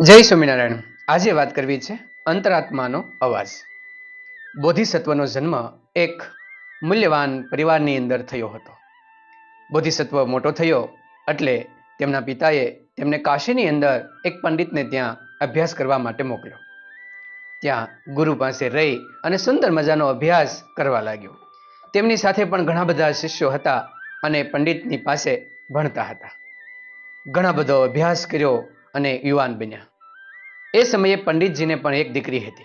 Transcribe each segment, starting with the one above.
જય સ્વામિનારાયણ. આજે વાત કરવી છે અંતરાત્માનો અવાજ. બોધિસત્વનો જન્મ એક મૂલ્યવાન પરિવારની અંદર થયો હતો. બોધિસત્વ મોટો થયો એટલે તેમના પિતાએ તેમને કાશીની અંદર એક પંડિતને ત્યાં અભ્યાસ કરવા માટે મોકલ્યો. ત્યાં ગુરુ પાસે રહી અને સુંદર મજાનો અભ્યાસ કરવા લાગ્યો. તેમની સાથે પણ ઘણા બધા શિષ્યો હતા અને પંડિતની પાસે ભણતા હતા. ઘણા બધો અભ્યાસ કર્યો અને યુવાન બન્યા. એ સમયે પંડિતજીને પણ એક દીકરી હતી.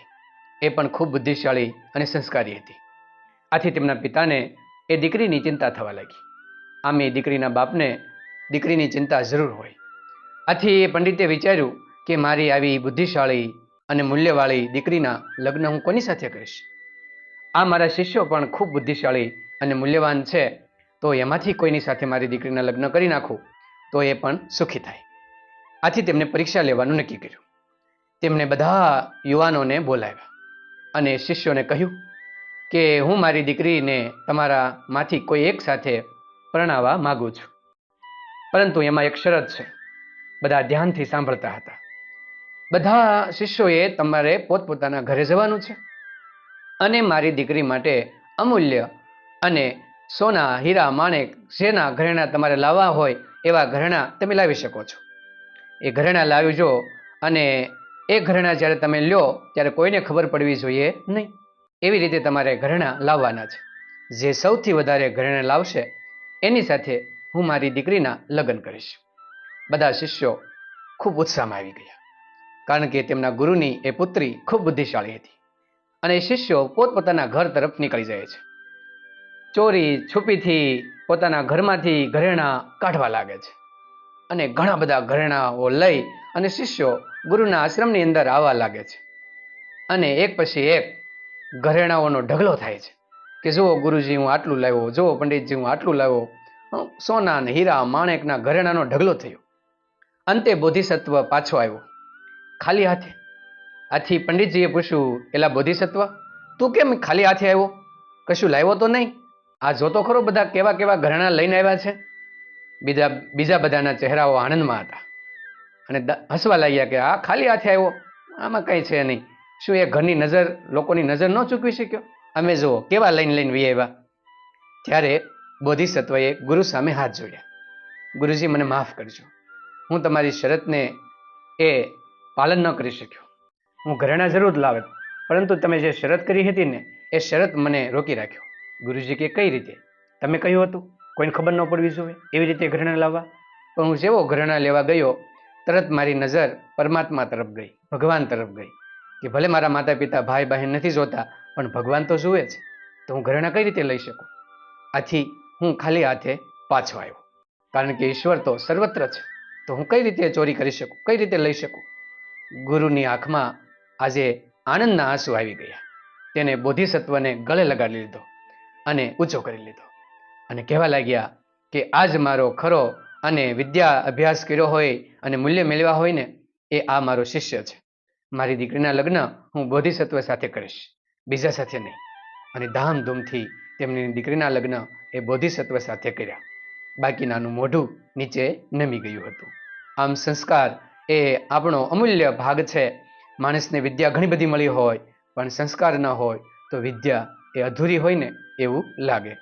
એ પણ ખૂબ બુદ્ધિશાળી અને સંસ્કારી હતી. આથી તેમના પિતાને એ દીકરીની ચિંતા થવા લાગી. આમ એ દીકરીના બાપને દીકરીની ચિંતા જરૂર હોય. આથી એ પંડિતે વિચાર્યું કે મારી આવી બુદ્ધિશાળી અને મૂલ્યવાળી દીકરીના લગ્ન હું કોની સાથે કરીશ? આ મારા શિષ્યો પણ ખૂબ બુદ્ધિશાળી અને મૂલ્યવાન છે, તો એમાંથી કોઈની સાથે મારી દીકરીના લગ્ન કરી નાખું, તો એ પણ સુખી થાય. આથી તેમને પરીક્ષા લેવાનું નક્કી કર્યું. તેમણે બધા યુવાનોને બોલાવ્યા અને શિષ્યોને કહ્યું કે, હું મારી દીકરીને તમારામાંથી કોઈ એક સાથે પરણાવવા માગું છું. પરંતુ એમાં એક શરત છે. બધા ધ્યાનથી સાંભળતા હતા. બધા શિષ્યોએ તમારે પોતપોતાના ઘરે જવાનું છે અને મારી દીકરી માટે અમૂલ્ય અને સોના, હીરા, માણેક, જેના ઘરેણા તમારે લાવવા હોય એવા ઘરેણા તમે લાવી શકો છો. એ ઘરેણા લાવજો અને એ ઘરેણા જ્યારે તમે લ્યો ત્યારે કોઈને ખબર પડવી જોઈએ નહીં. એવી રીતે તમારે ઘરેણા લાવવાના છે. જે સૌથી વધારે ઘરેણા લાવશે, એની સાથે હું મારી દીકરીના લગ્ન કરીશ. બધા શિષ્યો ખૂબ ઉત્સાહમાં આવી ગયા. કારણ કે તેમના ગુરુની એ પુત્રી ખૂબ બુદ્ધિશાળી હતી. અને શિષ્યો પોતપોતાના ઘર તરફ નીકળી જાય છે. ચોરી, છુપીથી પોતાના ઘરમાંથી ઘરેણા કાઢવા લાગે છે. અને ઘણા બધા ઘરેણાઓ લઈ અને શિષ્યો ગુરુના આશ્રમની અંદર આવવા લાગે છે. અને એક પછી એક ઘરેણાઓનો ઢગલો થાય છે કે જુઓ ગુરુજી હું આટલું લાવ્યો, જુઓ પંડિતજી હું આટલું લાવ્યો સોના અને હીરા, માણેકના ઘરેણાનો ઢગલો થયો. અંતે બોધિસત્વ પાછો આવ્યો. ખાલી હાથે. આથી પંડિતજીએ પૂછ્યું, એલા બોધિસત્વ, તું કેમ ખાલી હાથે આવ્યો? કશું લાવ્યો તો નહીં? આ જોતો ખરો બધા કેવા કેવા ઘરેણા લઈને આવ્યા છે? બીજા બીજા બધાના ચહેરાઓ આનંદમાં હતા. અને હસવા લાગ્યા કે આ ખાલી હાથે આવ્યો? આમાં કંઈ છે નહીં. શું એ ઘરની નજર, લોકોની નજર ન ચૂકવી શક્યો? અમે જુઓ, કેવા લઈને લઈને વી આવ્યા? ત્યારે બોધિસત્વએ ગુરુ સામે હાથ જોડ્યા. ગુરુજી, મને માફ કરજો. હું તમારી શરતને એ પાલન ન કરી શક્યો. હું ઘરેણા જરૂર લાવે પરંતુ તમે જે શરત કરી હતી ને, એ શરત મને રોકી રાખ્યો. ગુરુજી કે, કઈ રીતે? તમે કહ્યું હતું? કોઈને ખબર ન પડવી જોઈએ? એવી રીતે ઘરેણા લાવવા? પણ હું જેવો ઘરેણા લેવા ગયો, તરત મારી નજર પરમાત્મા તરફ ગઈ, ભગવાન તરફ ગઈ, કે ભલે મારા માતા પિતા ભાઈ બહેન નથી જોતા, પણ ભગવાન તો જુએ છે. તો હું ઘરેણા કઈ રીતે લઈ શકું? આથી હું ખાલી હાથે પાછો આવ્યો. કારણ કે ઈશ્વર તો સર્વત્ર છે. તો હું કઈ રીતે ચોરી કરી શકું? કઈ રીતે લઈ શકું? ગુરુની આંખમાં આજે આનંદના આંસુ આવી ગયા. તેને બોધિસત્વને ગળે લગાડી લીધો અને ઊંચો કરી લીધો. અને કહેવા લાગ્યા કે આજ મારો ખરો અને વિદ્યા અભ્યાસ કર્યો હોય અને મૂલ્ય મેળવ્યા હોય ને, એ આ મારો શિષ્ય છે. મારી દીકરીના લગ્ન હું બોધિસત્વ સાથે કરીશ, બીજા સાથે નહીં. અને ધામધૂમથી તેમની દીકરીના લગ્ન એ બોધિસત્વ સાથે કર્યા. બાકીનાનું મોઢું નીચે નમી ગયું હતું. આમ સંસ્કાર એ આપણો અમૂલ્ય ભાગ છે. માણસને વિદ્યા ઘણી બધી મળી હોય, પણ સંસ્કાર ન હોય તો વિદ્યા એ અધૂરી હોય ને એવું લાગે.